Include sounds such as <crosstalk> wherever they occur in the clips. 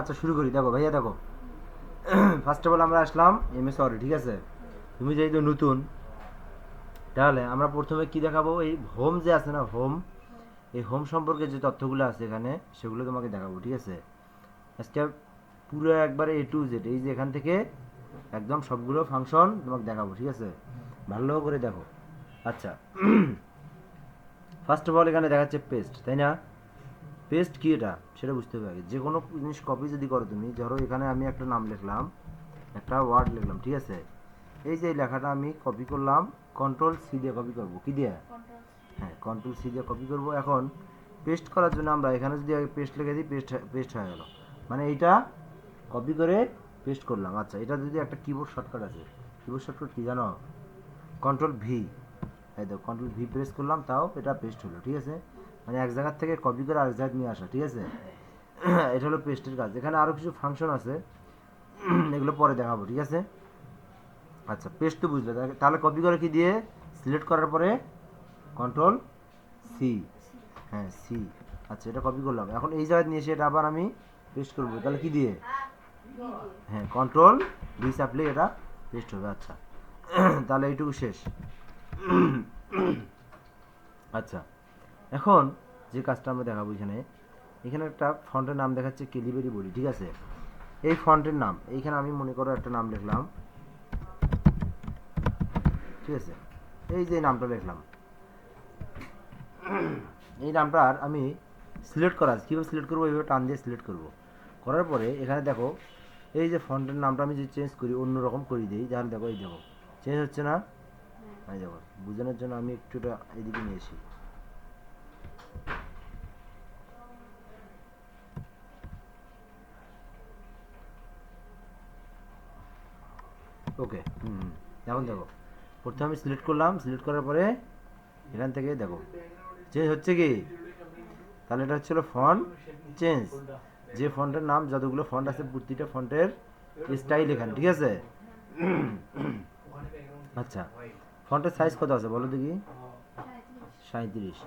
আচ্ছা শুরু করি। দেখো ভাইয়া, দেখো। ফার্স্ট অফ অল আমরা আসলাম এম এস অরে ঠিক আছে? তুমি যেহেতু নতুন, তাহলে আমরা প্রথমে কি দেখাবো? এই হোম যে আছে না হোম এই হোম সম্পর্কে যে তথ্যগুলো আছে এখানে, সেগুলো তোমাকে দেখাবো, ঠিক আছে? আজকে পুরো একবারে এ টু জেড এই যে এখান থেকে একদম সবগুলো ফাংশন তোমাকে দেখাবো, ঠিক আছে? ভালো করে দেখো। আচ্ছা। ফার্স্ট অফ অল এখানে দেখাচ্ছে পেস্ট তাই না? পেস্ট কি এটা? সেটা বুঝতে হবে আগে। যে কোনো জিনিস কপি যদি করো তুমি ধরো এখানে আমি একটা নাম লিখলাম একটা ওয়ার্ড লিখলাম ঠিক আছে? এই যে লেখাটা আমি কপি করলাম কন্ট্রোল সি দিয়ে কপি করব। কি দিয়ে? হ্যাঁ কন্ট্রোল সি দিয়ে কপি করব। এখন পেস্ট করার জন্য আমরা এখানে যদি আগে পেস্ট লিখে দিই পেস্ট পেস্ট হয়ে গেল। মানে এইটা কপি করে পেস্ট করলাম। আচ্ছা এটা যদি একটা কিবোর্ড শর্টকাট আছে। কিবোর্ড শর্টকাট কী জানো? কন্ট্রোল ভি এই দেখো কন্ট্রোল ভি প্রেস করলাম তাও এটা পেস্ট হলো ঠিক আছে? মানে এক জায়গার থেকে কপি করে আরেক জায়গায় নিয়ে আসা, ঠিক আছে? এটা হলো পেস্টের কাজ এখানে আরও কিছু ফাংশন আছে। এগুলো পরে দেখাবো, ঠিক আছে? আচ্ছা পেস্ট তো বুঝলে। তাহলে- কপি করে কি দিয়ে? সিলেক্ট করার পরে কন্ট্রোল সি হ্যাঁ সি আচ্ছা এটা কপি করলাম। এখন এই জায়গায় নিয়ে এসে এটা আবার আমি পেস্ট করব। তাহলে কি দিয়ে? হ্যাঁ কন্ট্রোল ভি চাপলে এটা পেস্ট হবে। আচ্ছা। তাহলে এইটুকু শেষ। আচ্ছা। এখন যে কাজটা আমরা দেখাবো এখানে এখানে একটা ফন্টের নাম দেখাচ্ছে কেলিবেরি বডি, ঠিক আছে? এই ফন্টের নাম, এইখানে আমি মনে করো একটা নাম লিখলাম। ঠিক আছে? এই যে নামটা লিখলাম। এই নামটার আমি সিলেক্ট করা আছে। কীভাবে সিলেক্ট করব? এইভাবে টান দিয়ে সিলেক্ট করব। করার পরে এখানে দেখো, এই যে ফন্টের নামটা আমি যদি চেঞ্জ করি অন্য রকম করে দিই তাহলে দেখো এই দেখো চেঞ্জ হচ্ছে না? এই দেখো, বোঝানোর জন্য আমি একটু এটা এদিকে নিয়ে ওকে, হুম। এখন দেখো, প্রথমে আমি সিলেক্ট করলাম সিলেক্ট করার পরে এখান থেকে দেখো। চেঞ্জ হচ্ছে কি, তাহলে এটা হচ্ছিল ফন্ট চেঞ্জ যে ফন্টের নাম, যতগুলো ফন্ট আছে, প্রতিটা ফন্টের স্টাইল এখানে, ঠিক আছে? আচ্ছা ফন্টের সাইজ কত আছে বলো দেখি? সাঁত্রিশ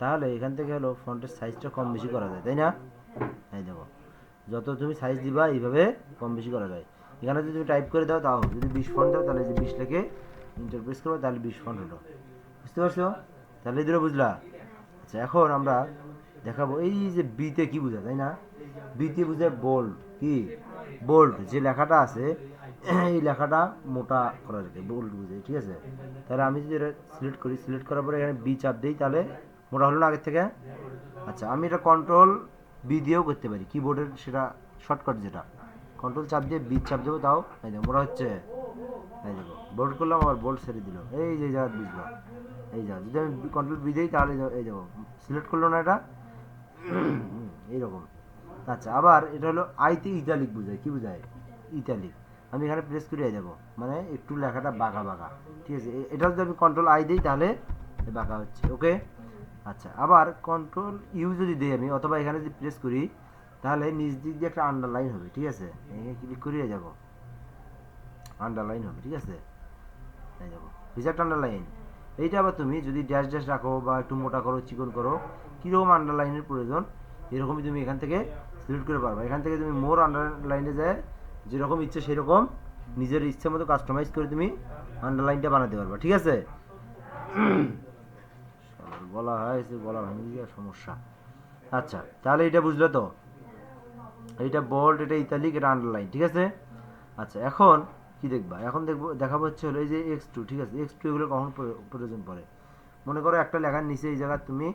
তাহলে এখান থেকে হলো ফন্টের সাইজটা কম বেশি করা যায়, তাই না? এই দেখো, যত তুমি সাইজ দিবা, এইভাবে কম বেশি করা যায়। এখানে যদি তুমি টাইপ করে দাও, তাও যদি বিশ ফন্ট দাও, তাহলে যে বিশ লেখে ইন্টারপ্রেস করবে, তাহলে বিশ ফন্ট হলো। বুঝতে পারছ? তাহলে দিলে বুঝলা? আচ্ছা এখন আমরা দেখাবো। এই যে বিতে কি বোঝা তাই না? বিতে বুঝে বোল্ড কি? বোল্ড যে লেখাটা আছে, <clears throat> এই লেখাটা মোটা করা যায় বোল্ড বুঝে ঠিক আছে? তাহলে আমি যদি এটা সিলেক্ট করি সিলেক্ট করার পরে এখানে বি চাপ দিই, তাহলে মোটা হলো না আগের থেকে? আচ্ছা আমি এটা কন্ট্রোল বি দিয়েও করতে পারি কিবোর্ডের সেটা শর্টকাট যেটা। কন্ট্রোল চাপ দিয়ে বি চাপ দেবো, তাও এই দেখো মোটা হচ্ছে, এই দেখো বোল্ড করলাম, আবার বোল্ড ছেড়ে দিল। এই যে জায়গা বুঝলো এই জায়গা যদি আমি কন্ট্রোল বি দিই, তাহলে এই দেখো- সিলেক্ট করল না এটা? <clears throat> এইরকম আচ্ছা আবার এটা হলো আইতে ইতালিক বোঝায়, কি বোঝায়? ইতালিক আমি এখানে প্রেস করে যাব মানে একটু লেখাটা বাঁকা বাঁকা। ঠিক আছে এটা যদি আমি কন্ট্রোল আই দিই, তাহলে বাঁকা হচ্ছে ওকে আচ্ছা আবার কন্ট্রোল ইউ যদি দিই আমি, অথবা এখানে যদি প্রেস করি তাহলে নিচ দিক দিয়ে একটা আন্ডারলাইন হবে, ঠিক আছে? ক্লিক করিয়ে যাব। আন্ডারলাইন হবে, ঠিক আছে? যাব রিজাল্ট আন্ডারলাইন এইটা আবার তুমি যদি ড্যাশ ড্যাশ রাখো বা একটু মোটা করো, চিকন করো, কীরকম আন্ডারলাইনের প্রয়োজন? এরকমই তুমি এখান থেকে সিলেক্ট করে পারবা। এখান থেকে তুমি মোর আন্ডারলাইনে যায়, যেরকম ইচ্ছে সেরকম নিজের ইচ্ছে মতো কাস্টমাইজ করে তুমি আন্ডারলাইনটা বানাতে পারবা, ঠিক আছে? বলা হয় গলা ভেঙে সমস্যা? আচ্ছা তাহলে এটা বুঝলে তো? এইটা বোল্ড এটা ইতালিক এটা আন্ডারলাইন ঠিক আছে? আচ্ছা এখন কি দেখবা? এখন দেখব, দেখাবো হচ্ছে হলো এই যে এক্স টু ঠিক আছে? এক্স টু এগুলো কখন প্রয়ো- প্রয়োজন পড়ে? মনে করো একটা লেখার নিচে এই জায়গায় তুমি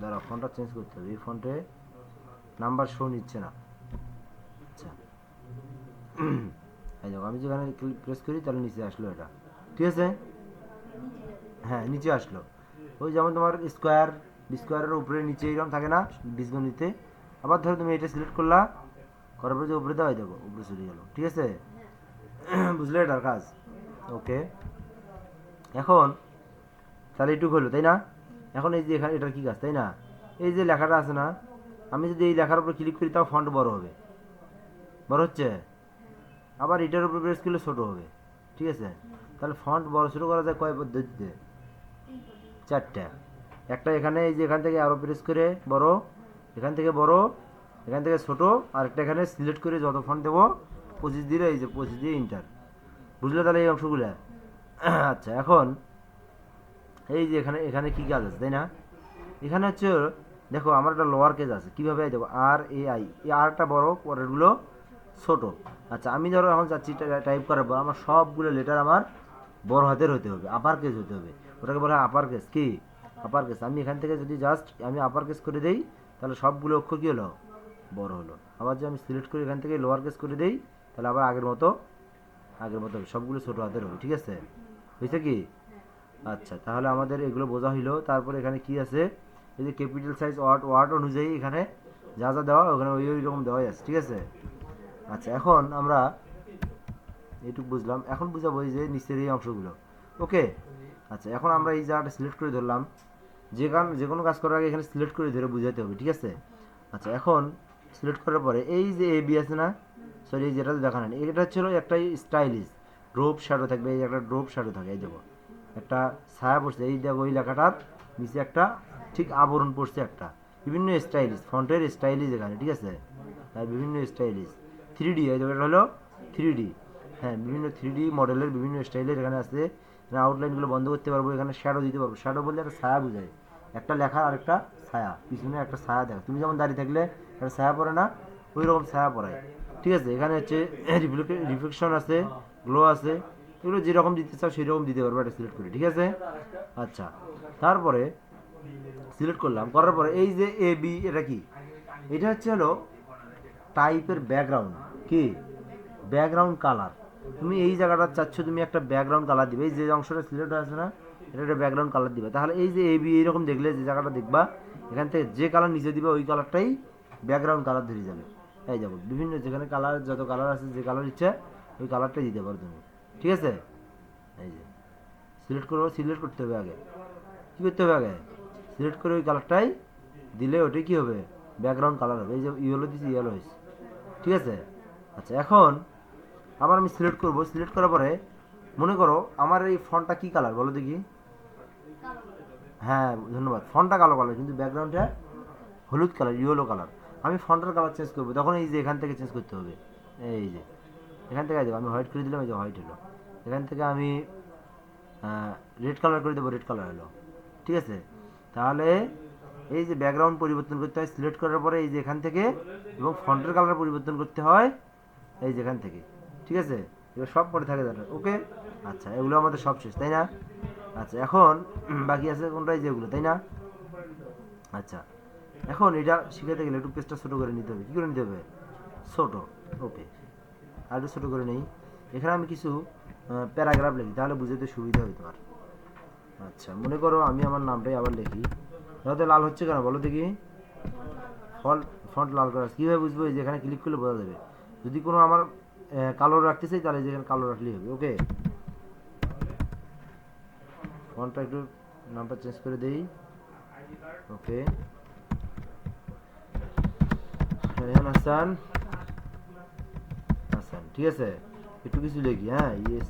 দাঁড়াও ফোনটা চেঞ্জ করতে হবে। এই ফোনটে নাম্বার শো নিচ্ছে না। আচ্ছা। এই দেখো, আমি যেখানে প্রেস করি, তাহলে নিচে আসলো এটা। ঠিক আছে? হ্যাঁ নিচে আসলো। ওই যেমন তোমার স্কোয়ার স্কোয়ারের উপরে, নিচে এরকম থাকে না ডিসগনিতে আবার ধরো তুমি এটা সিলেক্ট করলা, করার পরে যে উপরে দাও, এই দেখো, উপরে চলে গেল, ঠিক আছে? <clears throat> বুঝলে এটার কাজ? ওকে। এখন, তাহলে এইটুকু হলো, তাই না? এখন এই যে এখানে, এটার কী কাজ, তাই না? এই যে লেখাটা আছে না, আমি যদি এই লেখার উপরে ক্লিক করি, তাও ফন্ট বড় হবে। বড় হচ্ছে? আবার এটার উপরে প্রেস করলে ছোটো হবে, ঠিক আছে? তাহলে ফন্ট বড় শুরু করা যায় কয় পদ্ধতিতে? চারটা। একটা এখানে এই যে এখান থেকে আরও প্রেস করে বড়, এখান থেকে বড়, এখান থেকে ছোট, আর একটা এখানে সিলেক্ট করে যত ফোন দেবো, পঁচিশ দিয়ে এই যে পঁচিশ দিয়ে ইন্টার বুঝলে তাহলে এই অংশগুলো? <clears throat> আচ্ছা এখন এই যে এখানে এখানে কী কাজ আছে, তাই না? এখানে হচ্ছে, দেখো আমার একটা লোয়ার কেজ আছে, কীভাবে দেবো আর এ আই এই আরটা বড়, পরেরগুলো ছোট। আচ্ছা আমি ধরো এখন যাচ্ছি টাইপ করার পর আমার সবগুলো লেটার আমার বড় হাতের হতে হবে আপার কেস হতে হবে। ওটাকে বলা হয় আপার কেস কি? আপার কেস আমি এখান থেকে যদি জাস্ট আমি আপার কেস করে দেই, তাহলে সবগুলো অক্ষর কী হলো? বড় হলো। আবার যদি আমি সিলেক্ট করে এখান থেকে লোয়ার কেস করে দেই, তাহলে আবার আগের মতো আগের মতো সবগুলো ছোটো হাতের হবে, ঠিক আছে? হয়েছে কি? আচ্ছা তাহলে আমাদের এগুলো বোঝা হইল। তারপরে এখানে কি আছে? এই যে ক্যাপিটাল সাইজ ওয়ার্ড ওয়ার্ড অনুযায়ী এখানে যা যা দেওয়া ওখানে ওই ওই রকম দেওয়াই আছে, ঠিক আছে? আচ্ছা এখন আমরা এইটুকু বুঝলাম। এখন বুঝাবো যে নিচের এই অংশগুলো। ওকে আচ্ছা এখন আমরা এই জায়গাটা সিলেক্ট করে ধরলাম। যে কান যে কোনো কাজ করার আগে এখানে সিলেক্ট করে ধরে বুঝাতে হবে, ঠিক আছে? আচ্ছা এখন সিলেক্ট করার পরে এই যে এ বি আছে না? সরি এই যেটা দেখানো নেই। এটা হচ্ছিল একটা স্টাইলিশ ড্রোপ শ্যাডো থাকবে, এই একটা ড্রোপ শ্যাডো থাকে, এই দেখো। একটা ছায়া পড়ছে, এই দেখো, ওই লেখাটার নিচে একটা ঠিক আবরণ পড়ছে একটা। বিভিন্ন স্টাইলিশ ফন্টের স্টাইলিশ এখানে, ঠিক আছে? আর বিভিন্ন স্টাইলিশ থ্রি ডি এই দেখো, এটা হলো থ্রি ডি হ্যাঁ বিভিন্ন থ্রি ডি মডেলের বিভিন্ন স্টাইলের এখানে আছে। আউটলাইনগুলো বন্ধ করতে পারব, এখানে শ্যাডো দিতে পারব। শ্যাডো বলতে একটা ছায়া বোঝায়। একটা লেখা আর একটা ছায়া, পিছনে একটা ছায়া দেখো। তুমি যেমন দাঁড়িয়ে থাকলে একটা ছায়া পড়ে না ওই রকম ছায়া পড়ায়। ঠিক আছে, এখানে হচ্ছে রিফ্লেকশন আছে গ্লো আছে, এগুলো যেরকম দিতে চাও সেই রকম দিতে পারব এটা সিলেক্ট করে, ঠিক আছে? আচ্ছা তারপরে সিলেক্ট করলাম, করার পরে এই যে এ বি এটা কি? এটা হচ্ছে হলো টাইপের ব্যাকগ্রাউন্ড কি? ব্যাকগ্রাউন্ড কালার তুমি এই জায়গাটা চাচ্ছ, তুমি একটা ব্যাকগ্রাউন্ড কালার দিবে। এই যে অংশটা সিলেক্ট আছে না, এটা একটা ব্যাকগ্রাউন্ড কালার দিবে। তাহলে এই যে এ বি এইরকম দেখলে যে জায়গাটা দেখবা, এখান থেকে যে কালার নিচে দিবে, ওই কালারটাই ব্যাকগ্রাউন্ড কালার ধরে যাবে। এই যাব বিভিন্ন যেখানে কালার যত কালার আছে, যে কালার ইচ্ছা, ওই কালারটাই দিতে পারো তুমি। ঠিক আছে? এই যে সিলেক্ট করব সিলেক্ট করতে হবে আগে। কী করতে হবে আগে? সিলেক্ট করে ওই কালারটাই দিলে ওটাই কী হবে? ব্যাকগ্রাউন্ড কালার হবে। এই যে ইয়েলো দিচ্ছি ইয়েলো হয়েছে। ঠিক আছে? আচ্ছা এখন আবার আমি সিলেক্ট করব। সিলেক্ট করার পরে মনে করো আমার এই ফন্টটা কি কালার বলো দেখি। হ্যাঁ ধন্যবাদ। ফন্টটা কালো কালার কিন্তু ব্যাকগ্রাউন্ডটা হলুদ কালার ইয়েলো কালার আমি ফন্টের কালার চেঞ্জ করব। তখন এই যে এখান থেকে চেঞ্জ করতে হবে। এই যে, এখান থেকে দেবো আমি হোয়াইট করে দিলাম, এই যে হোয়াইট হলো। এখান থেকে আমি রেড কালার করে দেবো রেড কালার হলো। ঠিক আছে? তাহলে এই যে ব্যাকগ্রাউন্ড পরিবর্তন করতে হয় সিলেক্ট করার পরে এই যে এখান থেকে এবং ফন্টের কালার পরিবর্তন করতে হয়, এই যেখান থেকে। ঠিক আছে? এবার সব পরে থাকে দাদা ওকে? আচ্ছা এগুলো আমাদের সব শেষ, তাই না? আচ্ছা এখন বাকি আছে কোনটাই যেগুলো তাই না? আচ্ছা এখন এটা শিখাতে গেলে একটু পেজটা ছোটো করে নিতে হবে। কী করে নিতে হবে? ছোটো, ওকে। আর ছোটো করে নেই। এখানে আমি কিছু প্যারাগ্রাফ লিখি, তাহলে বুঝতে সুবিধা হয় তোমার। আচ্ছা মনে করো আমি আমার নামটাই আবার লিখি। তাহলে লাল হচ্ছে কেন বলো দেখি? ফল, ফন্ট লাল করা কীভাবে বুঝব? যে এখানে ক্লিক করলে বোঝা যাবে। যদি কোনো আমার কালো রাখতে চাই, তাহলে যেখানে কালো রাখলেই হবে ওকে ফন্টটা একটু নামটা চেঞ্জ করে দেই। ওকে রেহান হাসান হাসান ঠিক আছে? একটু কিছু লিখি হ্যাঁ? S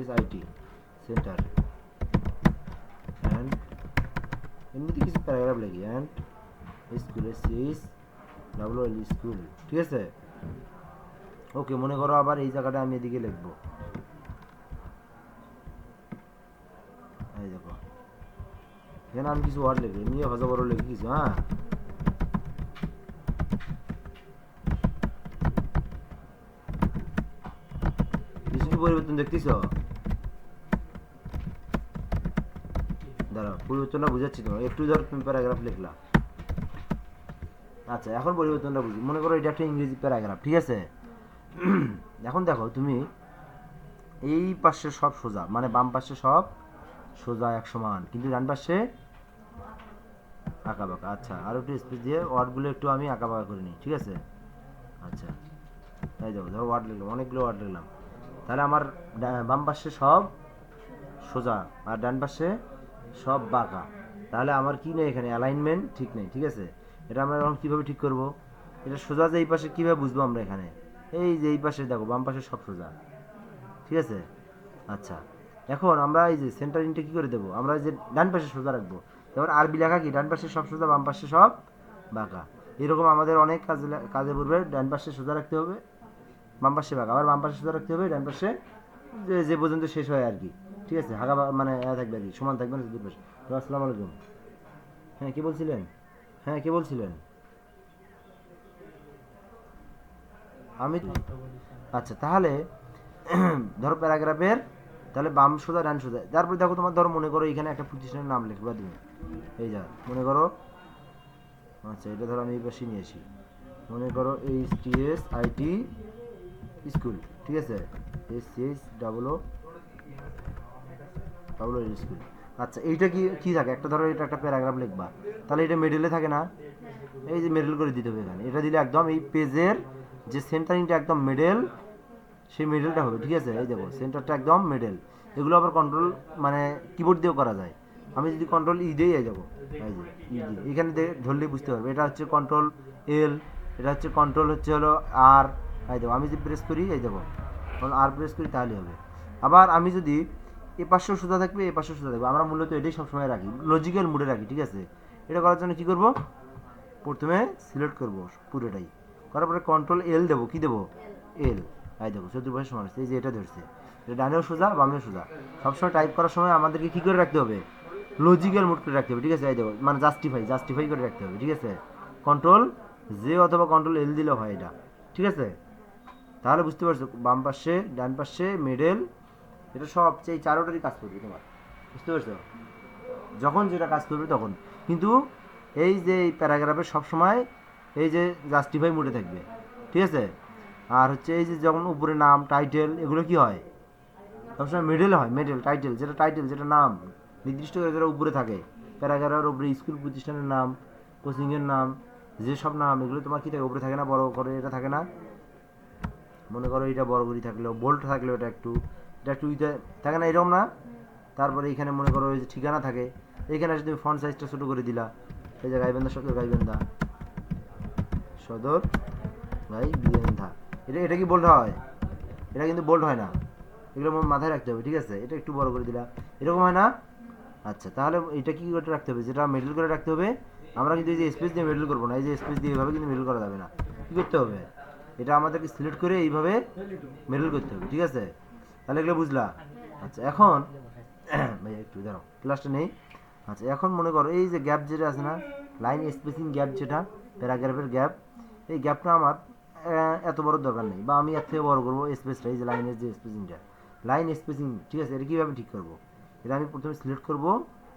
S IT centre and এমনিতে কিছু প্যারাগ্রাফ লিখি and school S W L school ঠিক আছে? ওকে, মনে করো আবার এই জায়গাটা আমি এদিকে লিখব। দেখো। আমি কিছু ওয়ার্ড লিখি এমনি হজা বড় লিখি কিছু হ্যাঁ? পরিবর্তন দেখতেছ? দাঁড়াও, পরিবর্তনটা বুঝাচ্ছি তোমার একটু ধর প্যারাগ্রাফ লিখলা। আচ্ছা এখন পরিবর্তনটা বুঝি। মনে করো এটা একটা ইংরেজি প্যারাগ্রাফ ঠিক আছে? <clears throat> এখন দেখো তুমি এই পাশে সব সোজা মানে বাম পাশে সব সোজা এক সমান, কিন্তু ডান পাশে আঁকা বাঁকা। আচ্ছা আর একটু স্পেস দিয়ে ওয়ার্ডগুলো একটু আমি আঁকা বাঁকা করে নিই, ঠিক আছে? আচ্ছা তাই যাব ধরো ওয়ার্ড লিখলাম, অনেকগুলো ওয়ার্ড লিখলাম। তাহলে আমার বাম পাশে সব সোজা আর ডান পাশে সব বাঁকা। তাহলে আমার কি নেই এখানে? অ্যালাইনমেন্ট ঠিক নেই, ঠিক আছে? এটা আমরা এখন কীভাবে ঠিক করব? এটা সোজা যে এই পাশে কীভাবে বুঝব আমরা এখানে? এই যে এই পাশে দেখো, বাম পাশে সব সোজা। ঠিক আছে? আচ্ছা। এখন আমরা এই যে সেন্টার ইনটা কী করে দেবো? আমরা যে ডান পাশে সোজা রাখব। এবার আরবি লেখা কি? ডান পাশে সব সোজা, বাম পাশে সব বাঁকা। এরকম আমাদের অনেক কাজে কাজে পড়বে ডান পাশে সোজা রাখতে হবে, বাম পাশে বাঁকা। আবার বাম পাশে সোজা রাখতে হবে, ডান পাশে যে যে পর্যন্ত শেষ হয় আর কি ঠিক আছে? হাগা মানে থাকবে আর কি, সমান থাকবে না, দুই পাশে। তো আসসালামু আলাইকুম। হ্যাঁ কি বলছিলেন? হ্যাঁ কি বলছিলেন? আমি আচ্ছা তাহলে ধরো প্যারাগ্রাফের তাহলে বাম সোজা ডান সোজা। তারপরে দেখো তোমার ধরো মনে করো এখানে একটা প্রতিষ্ঠানের নাম লিখবা তুমি। এই যা মনে করো আচ্ছা এটা ধরো আমি এই পাশে নিয়েছি মনে করো H T S IT school ঠিক আছে? S C S double O double school. আচ্ছা এইটা কি কি থাকে? একটা ধরো এটা একটা প্যারাগ্রাফ লিখবা। তাহলে এটা মেডেলে থাকে না? এই যে মেডেল করে দিতে হবে এখানে। এটা দিলে একদম এই পেজের যে সেন্টারিংটা একদম মিডল সেই মিডলটা হবে, ঠিক আছে? এই দেখো সেন্টারটা একদম মিডল এগুলো আবার কন্ট্রোল মানে কিবোর্ড দিয়েও করা যায়। আমি যদি কন্ট্রোল ই দিই, এই যাব এখানে দিয়ে ধরলেই বুঝতে পারবে। এটা হচ্ছে কন্ট্রোল এল এটা হচ্ছে কন্ট্রোল হচ্ছে হলো আর এই দেখো, আমি যদি প্রেস করি, এই দেখো আর প্রেস করি তাহলে হবে। আবার আমি যদি এ পাশেও সোজা থাকবে, এ পাশেও সোজা থাকবে। আমরা মূলত এটাই সবসময় রাখি লজিক্যাল মুডে রাখি, ঠিক আছে? এটা করার জন্য কী করব? প্রথমে সিলেক্ট করব, পুরোটাই। করার পরে কন্ট্রোল এল দেবো, কি দেবো? এল আই দেবো চতুর্পাশে সমান। এই যে এটা ধরছে। এটা ডানেও সোজা, বামেও সোজা। সবসময় টাইপ করার সময় আমাদেরকে কী করে রাখতে হবে? লজিক্যাল মুড করে রাখতে হবে, ঠিক আছে? এই দেবো মানে জাস্টিফাই জাস্টিফাই করে রাখতে হবে, ঠিক আছে? কন্ট্রোল জে অথবা কন্ট্রোল এল দিলেও হয় এটা, ঠিক আছে? তাহলে বুঝতে পারছ, বাম পাশে, ডান পাশে মিডল এটা সবচেয়ে চারোটারই কাজ করবে তোমার, বুঝতে পারছ? যখন যেটা কাজ করবে তখন। কিন্তু এই যে এই প্যারাগ্রাফে সবসময় এই যে জাস্টিফাই মুডে থাকবে, ঠিক আছে? আর হচ্ছে এই যে যখন উপরে নাম টাইটেল এগুলো কি হয়? সবসময় মিডল হয় মিডল টাইটেল যেটা টাইটেল যেটা নাম। নির্দিষ্ট যেটা উপরে থাকে প্যারাগ্রাফের উপরে স্কুল প্রতিষ্ঠানের নাম কোচিংয়ের নাম, যে সব নাম, এগুলো তোমার কি থাকে? উপরে থাকে না, বড় করে এটা থাকে না? মনে করো এটা বড় করি থাকলেও বোল্ট থাকলেও এটা একটু এটা একটু থাকে না, এরকম না? তারপরে এখানে মনে করো ওই যে ঠিকানা থাকে, এখানে তুমি ফন্ট সাইজটা ছোটো করে দিলা। এই যে গাইবেন্দা সদর গাইবেন্দা সদর গাই বিয়েন্ধা এটা এটা কি বোল্ড হয়? এটা কিন্তু বোল্ড হয় না। এগুলো মাথায় রাখতে হবে, ঠিক আছে? এটা একটু বড় করে দিলা এরকম হয় না? আচ্ছা তাহলে এটা কি করে রাখতে হবে? যেটা মেডেল করে রাখতে হবে, আমরা কিন্তু এই যে স্পেস দিয়ে মেডেল করব না। এই যে স্পেস দিয়ে এইভাবে কিন্তু মিডল করা যাবে না। কী করতে হবে? এটা আমাদেরকে সিলেক্ট করে এইভাবে মেডেল করতে হবে, ঠিক আছে? তাহলে এগুলো বুঝলা? আচ্ছা এখন <coughs> ভাই একটু দাঁড়াও ক্লাসটা নেই। আচ্ছা এখন মনে করো, এই যে গ্যাপ যেটা আছে না লাইন স্পেসিং গ্যাপ যেটা প্যারাগ্রাফের গ্যাপ এই গ্যাপটা আমার এত বড় দরকার নেই। বা আমি এর থেকে বড় করব স্পেসটা এই যে লাইনের যে স্পেসিংটা লাইন স্পেসিং ঠিক আছে? এটা কীভাবে ঠিক করব? এটা আমি প্রথমে সিলেক্ট করব,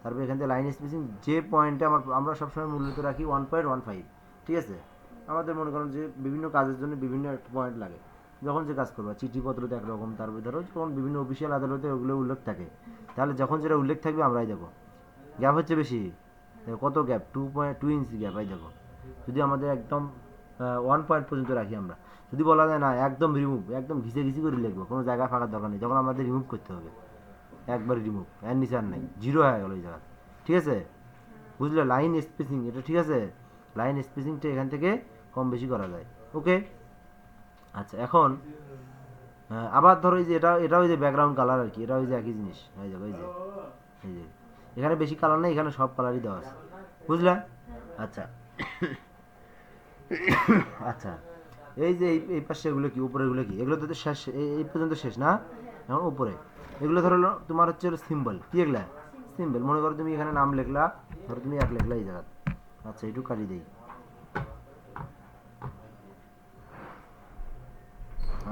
তারপর এখান থেকে লাইন স্পেসিং যে পয়েন্টে আমার, আমরা সবসময় মূল্যতে রাখি ওয়ান পয়েন্ট ওয়ান ফাইভ ঠিক আছে? আমাদের মনে করেন যে বিভিন্ন কাজের জন্য বিভিন্ন একটা পয়েন্ট লাগে। যখন যে কাজ করব চিঠিপত্রতে একরকম, তারপরে ধরো যখন বিভিন্ন অফিসিয়াল আদালতে ওগুলো উল্লেখ থাকে। তাহলে যখন যেটা উল্লেখ থাকবে, আমরাই দেবো। গ্যাপ হচ্ছে বেশি। কত gap two point two inch gap এই দেখো। যদি আমাদের একদম ওয়ান পয়েন্ট পর্যন্ত রাখি আমরা। যদি বলা যায় না, একদম রিমুভ একদম ঘিসে ঘিসি করে লিখব, কোনো জায়গা ফাঁকার দরকার নেই তখন আমাদের রিমুভ করতে হবে। একবার রিমুভ এর নিচে আর নাই জিরো হয়ে গেল ওই জায়গা ঠিক আছে? বুঝলে? লাইন স্পেসিং এটা ঠিক আছে? লাইন স্পেসিংটা এখান থেকে কম বেশি করা যায়। ওকে আচ্ছা এখন আবার ধরো এই যে এটা এটা ওই যে ব্যাকগ্রাউন্ড কালার আর কি এটা ওই যে একই জিনিস। এই যে ওই যে, এই যে। এখানে বেশি কালার নেই, এখানে সব কালারই দেওয়া আছে। বুঝলা? আচ্ছা। <coughs> আচ্ছা। এই যে এই পাশে এগুলো কি, উপরে এগুলো কি? এগুলো তো শেষ, এই পর্যন্ত শেষ না? এখন উপরে। এগুলো ধরো তোমার হচ্ছে সিম্বল কি এগুলা? সিম্বল মনে করো তুমি এখানে নাম লিখলা, ধরো তুমি এক লিখলা এই জায়গা আচ্ছা একটু কাটি দেই।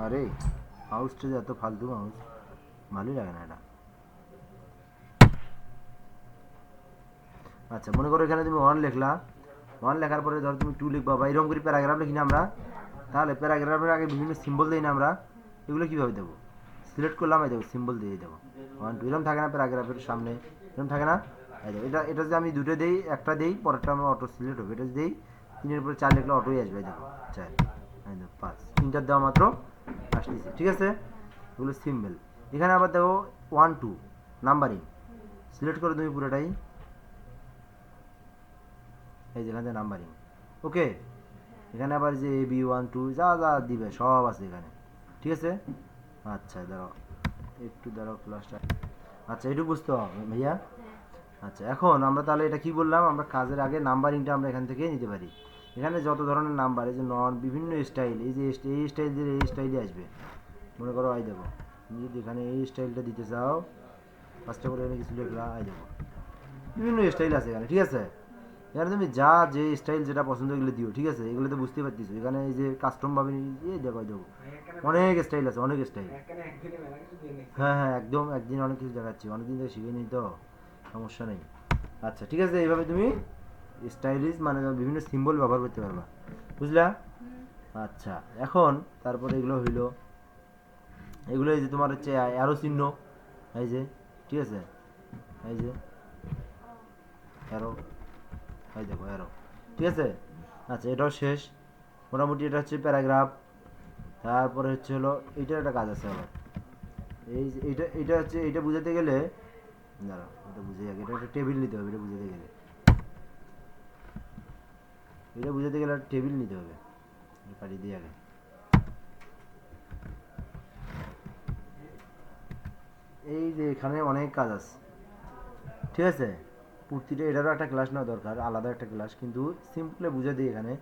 আরে মাউসটা যে এত ফালতু হাউস ভালোই লাগে না এটা। আচ্ছা মনে করো এখানে তুমি ওয়ান লিখলা ওয়ান লেখার পরে ধরো তুমি টু লিখবা বা এরকম করে প্যারাগ্রাফ লিখি না আমরা, তাহলে প্যারাগ্রাফের আগে বিভিন্ন সিম্বল দিই না আমরা, এগুলো কীভাবে দেবো? সিলেক্ট করলাম, এই দেবো সিম্বল দিয়ে দেবো। ওয়ান টু এরকম থাকে না প্যারাগ্রাফের সামনে, এরকম থাকে না? এই দেখো, এটা এটা যদি আমি দুটো দিই, একটা দিই, পরেরটা আমার অটো সিলেক্ট হবে। এটা যদি দিই, তিনের উপরে চার লিখলে অটোই আসবে, এই দেখো, চার। পাঁচ। তিনটার দেওয়া মাত্র আসতেছে, ঠিক আছে? এগুলো সিম্বল এখানে আবার দেখো ওয়ান টু নাম্বারিং সিলেক্ট করো তুমি পুরোটাই। এই যেখানে নাম্বারিং ওকে এখানে আবার যে এ বি ওয়ান টু যা যা দিবে, সব আছে এখানে। ঠিক আছে? আচ্ছা দাঁড়াও। একটু দাঁড়াও ক্লাসটা আচ্ছা একটু বুঝতে হবে, ভাইয়া। আচ্ছা এখন আমরা তাহলে এটা কি বললাম? আমরা কাজের আগে নাম্বারিংটা আমরা এখান থেকে নিতে পারি। এখানে যত ধরনের নাম্বার এই যে নন বিভিন্ন স্টাইল এই যে এই স্টাইল দিয়ে, এই স্টাইলে আসবে। মনে করো আই দেবো যদি এখানে এই স্টাইলটা দিতে চাও ফার্স্টে করে এখানে কিছু লিখলা আই দেবো বিভিন্ন স্টাইল আছে এখানে, ঠিক আছে? এখানে তুমি যা যে স্টাইল যেটা পছন্দ এগুলো দিও ঠিক আছে? এগুলো তো বুঝতে পারতিস। এখানে এই যে কাস্টম ভাবে এই দেখো দেখো। অনেক স্টাইল আছে অনেক স্টাইল হ্যাঁ হ্যাঁ একদম একদিন অনেক কিছু দেখাচ্ছি। অনেকদিন থেকে শিখে নিই তো সমস্যা নেই। আচ্ছা ঠিক আছে এইভাবে তুমি স্টাইলিশ মানে বিভিন্ন সিম্বল ব্যবহার করতে পারবা। বুঝলা? আচ্ছা এখন তারপরে এগুলো হইল এগুলো এই যে তোমার হচ্ছে অ্যারো চিহ্ন এই যে ঠিক আছে? এই যে অ্যারো এই দেখো অ্যারো ঠিক আছে? আচ্ছা এটাও শেষ। মোটামুটি এটা হচ্ছে প্যারাগ্রাফ। তারপরে হচ্ছে হলো এইটার একটা কাজ আছে আবার। এই এইটা এটা হচ্ছে এটা বুঝাতে গেলে, দাঁড়াও, এটা বুঝে যাবে এটা একটা টেবিল নিতে হবে, এটা বুঝাতে গেলে। এটা বুঝাতে গেলে একটা টেবিল নিতে হবে। এটা দিয়ে আগে। এই যে, এখানে অনেক কাজ আছে। ঠিক আছে? প্রতিটা এটারও একটা ক্লাস নেওয়া দরকার, আলাদা একটা ক্লাস কিন্তু সিম্পলে বুঝে দিই এখানে।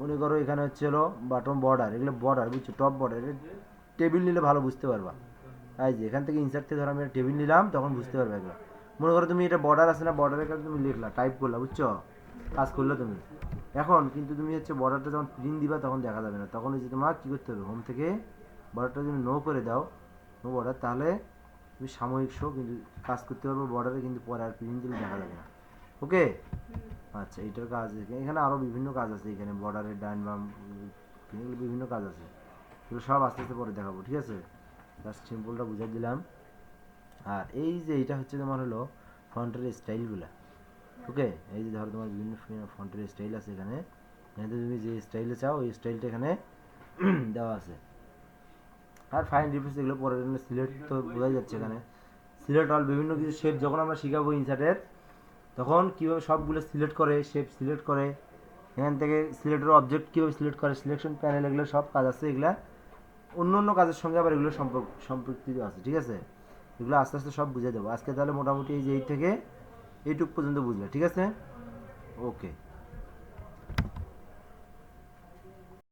মনে করো এখানে হচ্ছে হলো বাটন বর্ডার এগুলো বর্ডার বুঝছ টপ বর্ডার টেবিল নিলে ভালো বুঝতে পারবা। এই যে, এখান থেকে ইনসার্ট থেকে ধরো আমি টেবিল নিলাম, তখন বুঝতে পারবে এগুলো মনে করো তুমি এটা বর্ডার আছে না বর্ডারের কাছে তুমি লিখলা টাইপ করলা, বুঝছ? কাজ করলে তুমি। এখন কিন্তু তুমি হচ্ছে বর্ডারটা যখন প্রিন্ট দিবা, তখন দেখা যাবে না। তখন হচ্ছে তোমার কী করতে হবে হোম থেকে বর্ডারটা যদি নো করে দাও নো বর্ডার তাহলে তুমি সাময়িক শো কিন্তু কাজ করতে পারব বর্ডারে কিন্তু পরে আর প্রিন্ট দিলে দেখা যাবে না। ওকে? আচ্ছা এইটার কাজ এখানে- এখানে আরও বিভিন্ন কাজ আছে এখানে বর্ডারের ডান বাম এগুলো বিভিন্ন কাজ আছে। এগুলো সব আস্তে আস্তে পরে দেখাবো ঠিক আছে? জাস্ট সিম্পলটা বুঝাই দিলাম। আর এই যে এইটা হচ্ছে তোমার হলো ফন্টের স্টাইলগুলো ওকে? এই যে ধরো তোমার বিভিন্ন ফন্টের স্টাইল আছে এখানে। এখানে তুমি যে স্টাইলে চাও ওই স্টাইলটা এখানে <clears throat> দেওয়া আছে। আর ফাইন রিফ্রেস এগুলো পরে সিলেট তো বোঝাই যাচ্ছে এখানে। সিলেট অল বিভিন্ন কিছু শেপ যখন আমরা শিখাবো ইনসার্টের তখন কীভাবে সবগুলো সিলেক্ট করে শেপ সিলেক্ট করে, এখান থেকে সিলেক্টের অবজেক্ট কীভাবে সিলেক্ট করে সিলেকশন প্যানেল এগুলো সব কাজ আছে, এগুলা অন্য অন্য কাজের সঙ্গে আবার এগুলো সম্পর্ক সম্পর্কিত আছে, ঠিক আছে? এগুলো আস্তে আস্তে সব বুঝে দেবো। আজকে তাহলে মোটামুটি এই যে এই থেকে এইটুক পর্যন্ত বুঝলে, ঠিক আছে? ওকে